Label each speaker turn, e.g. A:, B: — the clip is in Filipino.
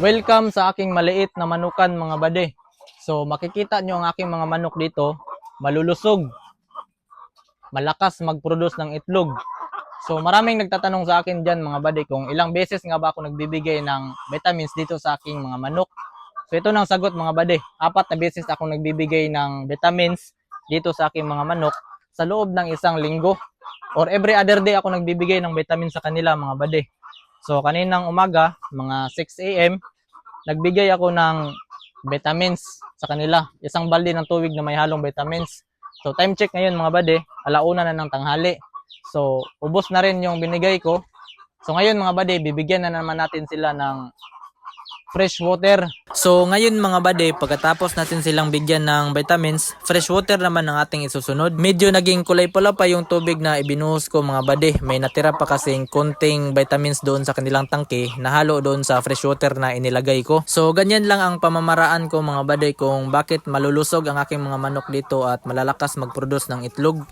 A: Welcome sa aking maliit na manukan mga bade. So makikita nyo ang aking mga manok dito, malulusog, malakas mag-produce ng itlog. So maraming nagtatanong sa akin dyan mga bade kung ilang beses nga ba ako nagbibigay ng vitamins dito sa aking mga manok. So ito nang sagot mga bade, apat na beses ako nagbibigay ng vitamins dito sa aking mga manok sa loob ng isang linggo. Or every other day ako nagbibigay ng vitamins sa kanila mga bade. So kaninang umaga, mga 6 a.m., nagbigay ako ng vitamins sa kanila. Isang balde ng tubig na may halong vitamins. So time check ngayon mga bade, alauna na ng tanghali. So ubos na rin yung binigay ko. So ngayon mga bade, bibigyan na naman natin sila ng fresh water. So ngayon mga bade, pagkatapos natin silang bigyan ng vitamins, fresh water naman ang ating isusunod. Medyo naging kulay pula pa yung tubig na ibinuhos ko mga bade. May natira pa kasing konting vitamins doon sa kanilang tangke na halo doon sa fresh water na inilagay ko. So ganyan lang ang pamamaraan ko mga bade kung bakit malulusog ang aking mga manok dito at malalakas mag-produce ng itlog.